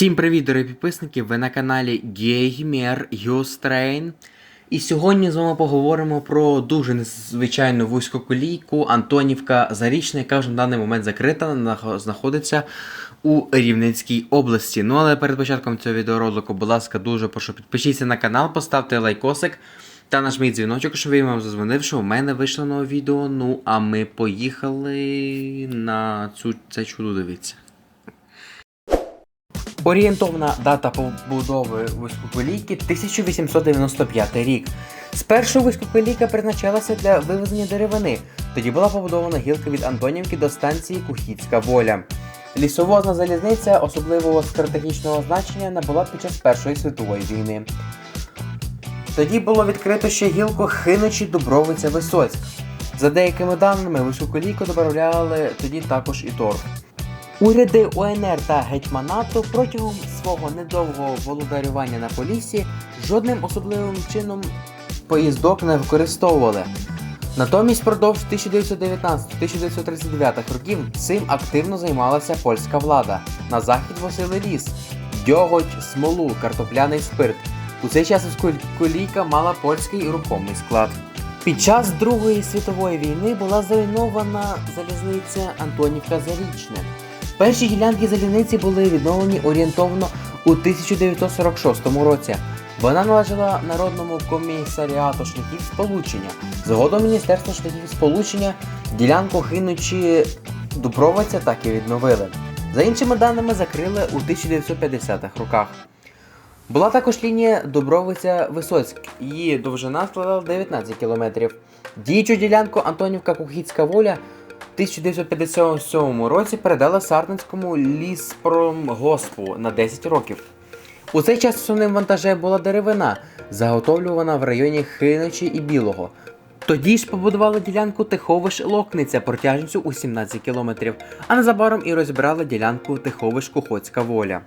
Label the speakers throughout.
Speaker 1: Всім привіт, дорогі підписники! Ви на каналі Gamer Юстрейн. І сьогодні з вами поговоримо про дуже незвичайну вузьку колійку Антонівка Зарічна, яка вже на даний момент закрита, знаходиться у Рівненській області. Ну але перед початком цього відеоролику, будь ласка, дуже прошу підпишіться на канал, поставте лайкосик та нажміть дзвіночок, щоб він вам зазвонив, що у мене вийшло нове відео. Ну а ми поїхали на цю це чудо дивіться. Орієнтовна дата побудови вузькоколійки 1895 рік. Спершу вузькоколійка призначалася для вивезення деревини. Тоді була побудована гілка від Антонівки до станції Кухіцька воля. Лісовозна залізниця особливого стратегічного значення набула під час Першої світової війни. Тоді було відкрито ще гілку Хиничі Дубровиця Висоцьк. За деякими даними, високолійку доправляли тоді також і торф. Уряди УНР та гетьманату протягом свого недовгого володарювання на Поліссі жодним особливим чином поїздок не використовували. Натомість впродовж 1919-1939 років цим активно займалася польська влада. На захід возили ліс, дьоготь, смолу, картопляний спирт. У цей час колійка мала польський рухомий склад. Під час Другої світової війни була зруйнована залізниця Антонівка Зарічне. Перші ділянки залізниці були відновлені орієнтовно у 1946 році. Вона належала Народному комісаріату шляхів сполучення. Згодом Міністерство шляхів сполучення ділянку хинучи Дубровиця так і відновили. За іншими даними, закрили у 1950-х роках. Була також лінія Дубровиця-Висоцьк. Її довжина складала 19 кілометрів. Діючу ділянку Антонівка Кухіцька воля 1957 році передали Сарненському ліспромгоспу на 10 років. У цей час основним вантажем була деревина, заготовлювана в районі Хиночі і Білого. Тоді ж побудували ділянку Тиховиш-Локниця протяжністю у 17 кілометрів, а незабаром і розібрали ділянку Тиховиш-Кухоцька воля.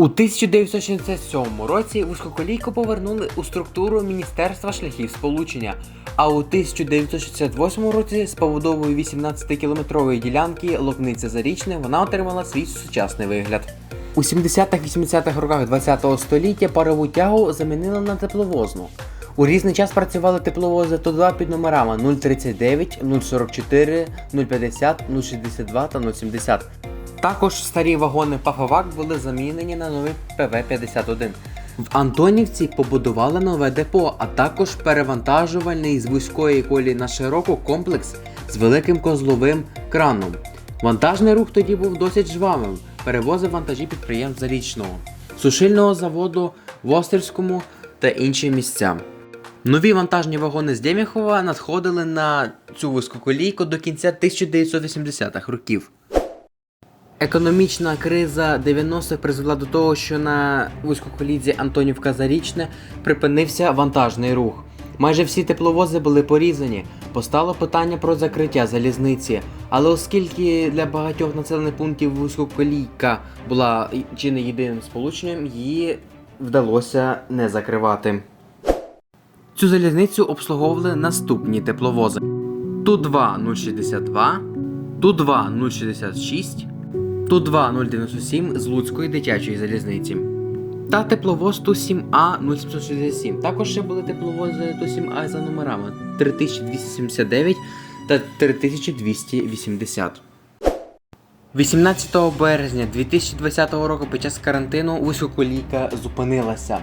Speaker 1: У 1967 році вузькоколійку повернули у структуру Міністерства шляхів сполучення, а у 1968 році з побудовою 18-кілометрової ділянки Локниця Зарічне вона отримала свій сучасний вигляд. У 70-80-х роках ХХ століття парову тягу замінили на тепловозну. У різний час працювали тепловози Т2 під номерами 039, 044, 050, 062 та 070. Також старі вагони Пафовак були замінені на новий ПВ-51. В Антонівці побудували нове депо, а також перевантажувальний з вузької колії на широку комплекс з великим козловим краном. Вантажний рух тоді був досить жвавим, перевозив вантажі підприємств Зарічного, сушильного заводу в Острівському та інші місця. Нові вантажні вагони з Деміхова надходили на цю вузькоколійку до кінця 1980-х років. Економічна криза 90-х призвела до того, що на вузькоколійці Антонівка Зарічне припинився вантажний рух. Майже всі тепловози були порізані. Постало питання про закриття залізниці. Але оскільки для багатьох населених пунктів вузькоколійка була чи не єдиним сполученням, її вдалося не закривати. Цю залізницю обслуговували наступні тепловози: Ту-2 062, Ту-2 066, Ту-2 097 з Луцької дитячої залізниці. Та тепловоз Ту-7А 0767. Також ще були тепловози Ту-7А за номерами 3279 та 3280. 18 березня 2020 року під час карантину високолійка зупинилася.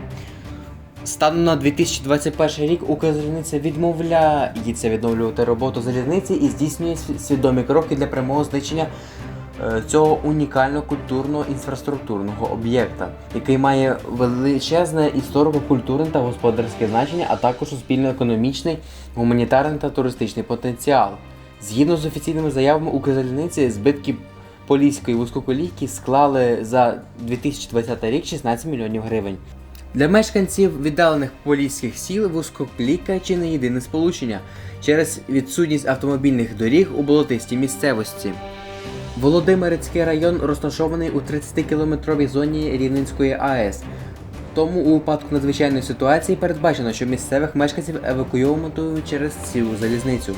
Speaker 1: Станом на 2021 рік Укрзалізниця відмовляється відновлювати роботу залізниці і здійснює свідомі кроки для прямого знищення цього унікального культурного інфраструктурного об'єкта, який має величезне історико-культурне та господарське значення, а також суспільно-економічний, гуманітарний та туристичний потенціал. Згідно з офіційними заявами Укрзалізниці, збитки Поліської вузькоколійки склали за 2020 рік 16 мільйонів гривень. Для мешканців віддалених поліських сіл вузькокліка чи не єдине сполучення через відсутність автомобільних доріг у болотистій місцевості. Володимирецький район розташований у 30-кілометровій зоні Рівненської АЕС. Тому у випадку надзвичайної ситуації передбачено, що місцевих мешканців евакуйовуватимуть через цю залізницю.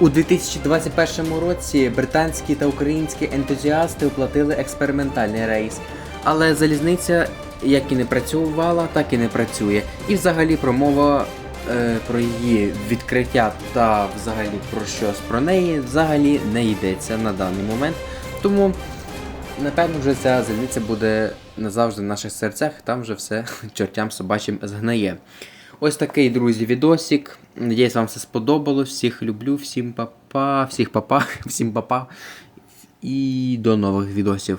Speaker 1: У 2021 році британські та українські ентузіасти оплатили експериментальний рейс, але залізниця як і не працювала, так і не працює. І взагалі промова Е, про її відкриття та взагалі про щось про неї взагалі не йдеться на даний момент. Тому, напевно, вже ця зельниця буде назавжди в наших серцях, там вже все чортям собачим згнає. Ось такий, друзі, відосік. Надіюсь, вам все сподобалось. Всіх люблю, всім папа, всіх папа, всім папа. І до нових відосів.